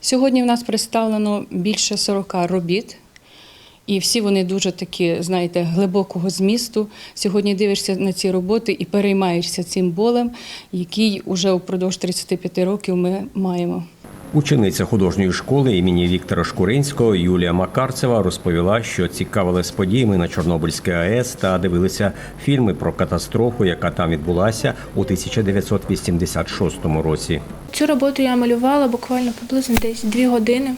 Сьогодні в нас представлено більше 40 робіт. І всі вони дуже такі, знаєте, глибокого змісту. Сьогодні дивишся на ці роботи і переймаєшся цим болем, який уже впродовж 35 років ми маємо. Учениця художньої школи імені Віктора Шкуринського Юлія Макарцева розповіла, що цікавилась подіями на Чорнобильській АЕС та дивилися фільми про катастрофу, яка там відбулася у 1986 році. Цю роботу я малювала буквально приблизно десь дві години.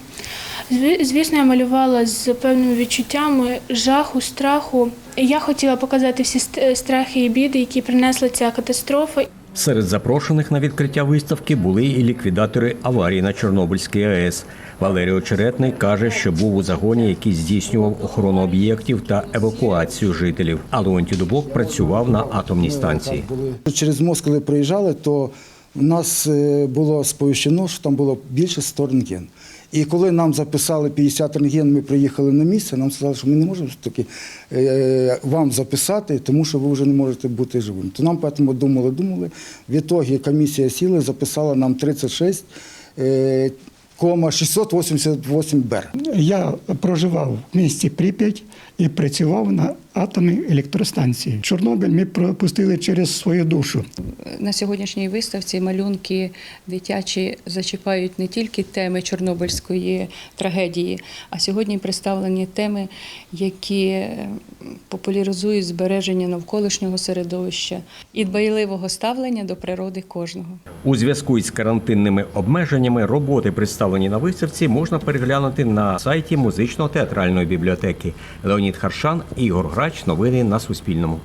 Зві- Звісно, я малювала з певними відчуттями жаху, страху. Я хотіла показати всі страхи і біди, які принесла ця катастрофа. Серед запрошених на відкриття виставки були і ліквідатори аварії на Чорнобильській АЕС. Валерій Очеретний каже, що був у загоні, який здійснював охорону об'єктів та евакуацію жителів. А Леонтій працював на атомній станції. Через мост, коли проїжджали, то в нас е, було сповіщено, що там було більше 100 рентген. І коли нам записали 50 рентген, ми приїхали на місце, нам сказали, що ми не можемо таки вам записати, тому що ви вже не можете бути живим. То нам тому думали, думали. В ітогі комісія сіли, записала нам 36 е, кома 688 бер. Я проживав в місті Прип'ять і працював на атомній електростанції. Чорнобиль ми пропустили через свою душу. На сьогоднішній виставці малюнки дитячі зачіпають не тільки теми Чорнобильської трагедії, а сьогодні представлені теми, які е, популяризують збереження навколишнього середовища і дбайливого ставлення до природи кожного. У зв'язку із карантинними обмеженнями роботи, представлені на виставці, можна переглянути на сайті музично-театральної бібліотеки. Леонід Харшан, Ігор Грач. Новини на Суспільному.